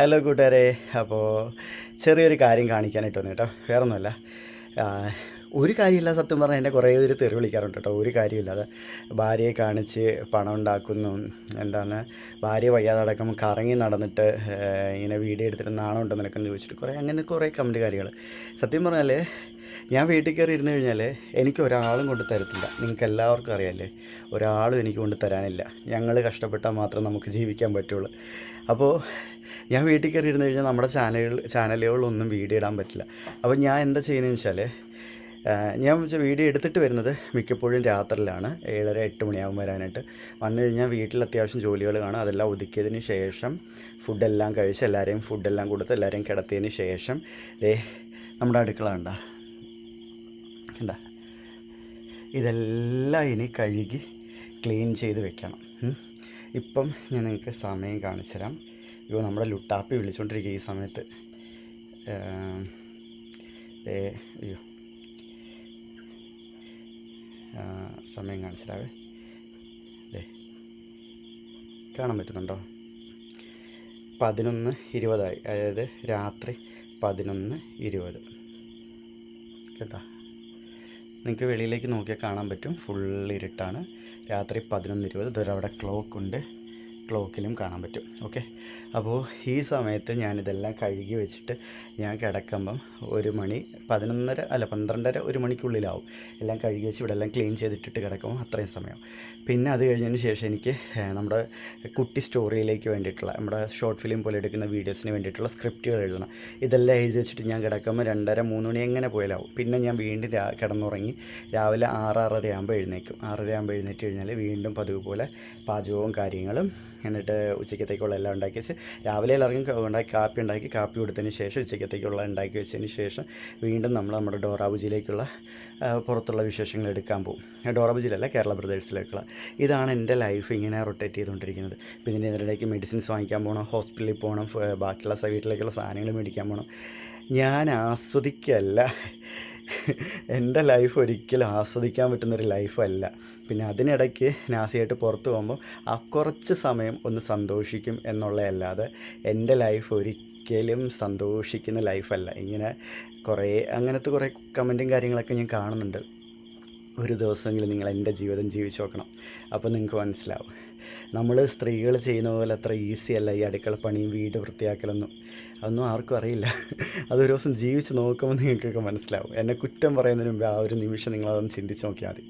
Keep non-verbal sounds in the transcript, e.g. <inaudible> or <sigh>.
Hello കൂട്ടുകാരെ. അപ്പോൾ ചെറിയൊരു കാര്യം കാണിക്കാനായിട്ട് വന്നു കേട്ടോ. വേറൊന്നുമല്ല. ഒരു കാര്യമില്ല സത്യം പറഞ്ഞാൽ എന്നെ കുറേ പേര് തെറി വിളിക്കാറുണ്ട് കേട്ടോ. ഒരു കാര്യമില്ലാതെ. ഭാര്യയെ കാണിച്ച് പണം ഉണ്ടാക്കുന്നു. എന്താണ്? ഭാര്യ വയ്യാതെ അടക്കം കറങ്ങി നടന്നിട്ട് ഇങ്ങനെ വീഡിയോ എടുത്തിട്ട് നാണം ഉണ്ടോ നിനക്കെന്ന് ചോദിച്ചിട്ട് കുറേ അങ്ങനെ കുറേ കമന്റ് കാര്യങ്ങൾ. സത്യം പറഞ്ഞാൽ ഞാൻ വീട്ടിൽ കയറി ഇരുന്ന് കഴിഞ്ഞാൽ എനിക്ക് ഒരാളും കൊണ്ട് തരത്തില്ല. നിങ്ങൾക്ക് എല്ലാവർക്കും അറിയാമല്ലേ ഒരാളും എനിക്ക് കൊണ്ട് തരാനില്ല. ഞങ്ങൾ കഷ്ടപ്പെട്ടാൽ മാത്രം നമുക്ക് ജീവിക്കാൻ പറ്റുള്ളൂ. അപ്പോൾ ഞാൻ വീട്ടിൽ കയറി ഇരുന്ന് കഴിഞ്ഞാൽ നമ്മുടെ ചാനലുകൾ ചാനലുകളിലൊന്നും വീഡിയോ ഇടാൻ പറ്റില്ല. അപ്പോൾ ഞാൻ എന്താ ചെയ്യുന്നതെന്ന് വെച്ചാൽ ഞാൻ വീഡിയോ എടുത്തിട്ട് വരുന്നത് മിക്കപ്പോഴും രാത്രിയിലാണ്. ഏഴര എട്ട് മണിയാകും വരാനായിട്ട്. വന്നു കഴിഞ്ഞാൽ വീട്ടിൽ അത്യാവശ്യം ജോലികൾ കാണും. അതെല്ലാം ഒതുക്കിയതിന് ശേഷം ഫുഡെല്ലാം കഴിച്ച് എല്ലാവരെയും ഫുഡെല്ലാം കൊടുത്ത് എല്ലാവരെയും കിടത്തിയതിന് ശേഷം ദേ നമ്മുടെ അടുക്കള കണ്ട. കണ്ട. ഇതെല്ലാം ഇനി കഴുകി ക്ലീൻ ചെയ്ത് വെക്കണം. ഇപ്പം ഞാൻ നിങ്ങൾക്ക് സമയം കാണിച്ചു തരാം ഇപ്പോൾ നമ്മുടെ ലുട്ടാപ്പി വിളിച്ചുകൊണ്ടിരിക്കുക ഈ സമയത്ത്. അയ്യോ. സമയം കാണിച്ചിട്ടാവേ അല്ലേ കാണാൻ പറ്റുന്നുണ്ടോ? പതിനൊന്ന് ഇരുപതായി. അതായത് രാത്രി പതിനൊന്ന് ഇരുപത്. കേട്ടോ? നിങ്ങൾക്ക് വെളിയിലേക്ക് നോക്കിയാൽ കാണാൻ പറ്റും. ഫുൾ ഇരുട്ടാണ്. രാത്രി പതിനൊന്ന് ഇരുപത്. ഇതൊരവിടെ ക്ലോക്ക് ഉണ്ട്. ക്ലോക്കിലും കാണാൻ പറ്റും. ഓക്കെ? അപ്പോൾ ഈ സമയത്ത് ഞാനിതെല്ലാം കഴുകി വെച്ചിട്ട് ഞാൻ കിടക്കുമ്പം ഒരു മണി പതിനൊന്നര അല്ല പന്ത്രണ്ടര ഒരു മണിക്കുള്ളിലാവും. എല്ലാം കഴുകി വെച്ച് ഇവിടെ എല്ലാം ക്ലീൻ ചെയ്തിട്ടിട്ട് കിടക്കുമ്പോൾ അത്രയും സമയം. പിന്നെ അത് കഴിഞ്ഞതിന് ശേഷം എനിക്ക് നമ്മുടെ കുട്ടി സ്റ്റോറിയിലേക്ക് വേണ്ടിയിട്ടുള്ള നമ്മുടെ ഷോർട്ട് ഫിലിം പോലെ എടുക്കുന്ന വീഡിയോസിന് വേണ്ടിയിട്ടുള്ള സ്ക്രിപ്റ്റുകൾ എഴുതണം. ഇതെല്ലാം എഴുതി വെച്ചിട്ട് ഞാൻ കിടക്കുമ്പോൾ രണ്ടര മൂന്ന് മണി എങ്ങനെ പോയാലാവും. പിന്നെ ഞാൻ വീണ്ടും കിടന്നുറങ്ങി രാവിലെ ആറ് ആറര ആകുമ്പോൾ എഴുന്നേക്കും. ആറര ആകുമ്പോൾ എഴുന്നേറ്റ് കഴിഞ്ഞാൽ വീണ്ടും പതിവ് പോലെ പാചകവും കാര്യങ്ങളും എന്നിട്ട് ഉച്ചക്കത്തേക്കുള്ള എല്ലാം ഉണ്ടാക്കി വെച്ച് രാവിലെ എല്ലാവർക്കും ഉണ്ടാക്കി കാപ്പി ഉണ്ടാക്കി കാപ്പി കൊടുത്തതിന് ശേഷം ഉച്ചക്കത്തേക്കുള്ള ഉണ്ടാക്കി വെച്ചതിന് ശേഷം വീണ്ടും നമ്മൾ നമ്മുടെ ഡോറാബുജിയിലേക്കുള്ള പുറത്തുള്ള വിശേഷങ്ങൾ എടുക്കാൻ പോകും. ഡോറാബുജിയിലല്ല കേരള ബ്രദേഴ്സിലേക്കുള്ള. ഇതാണ് എന്റെ ലൈഫ് ഇങ്ങനെ റൊട്ടേറ്റ് ചെയ്തുകൊണ്ടിരിക്കുന്നത്. പിന്നെ ഇതിന്റെ ഇതിനിടയ്ക്ക് മെഡിസിൻസ് വാങ്ങിക്കാൻ പോകണം ഹോസ്പിറ്റലിൽ പോകണം ബാക്കിയുള്ള വീട്ടിലേക്കുള്ള സാധനങ്ങൾ മേടിക്കാൻ പോകണം. ഞാൻ ആസ്വദിക്കല്ല എന്റെ ലൈഫ് ഒരിക്കലും ആസ്വദിക്കാൻ പറ്റുന്നൊരു ലൈഫല്ല. പിന്നെ അതിനിടയ്ക്ക് നാസിയായിട്ട് പുറത്ത് പോകുമ്പോൾ ആ കുറച്ച് സമയം ഒന്ന് സന്തോഷിക്കും എന്നുള്ളതല്ലാതെ എന്റെ ലൈഫ് ഒരിക്കലും സന്തോഷിക്കുന്ന ലൈഫല്ല. ഇങ്ങനെ കുറേ അങ്ങനത്തെ കുറേ കമന്റും കാര്യങ്ങളൊക്കെ ഞാൻ കാണുന്നുണ്ട്. ഒരു ദിവസമെങ്കിലും നിങ്ങൾ എന്റെ ജീവിതം ജീവിച്ച് നോക്കണം. അപ്പോൾ നിങ്ങൾക്ക് മനസ്സിലാവും. നമ്മൾ സ്ത്രീകൾ ചെയ്യുന്ന പോലെ അത്ര ഈസി അല്ല ഈ അടുക്കള പണിയും വീട് വൃത്തിയാക്കലൊന്നും. അതൊന്നും ആർക്കും അറിയില്ല. <laughs> അതൊരു ദിവസം ജീവിച്ച് നോക്കുമ്പോൾ നിങ്ങൾക്കൊക്കെ മനസ്സിലാവും. എന്നെ കുറ്റം പറയുന്നതിന് മുമ്പ് ആ ഒരു നിമിഷം നിങ്ങളതൊന്ന് ചിന്തിച്ച് നോക്കിയാൽ മതി.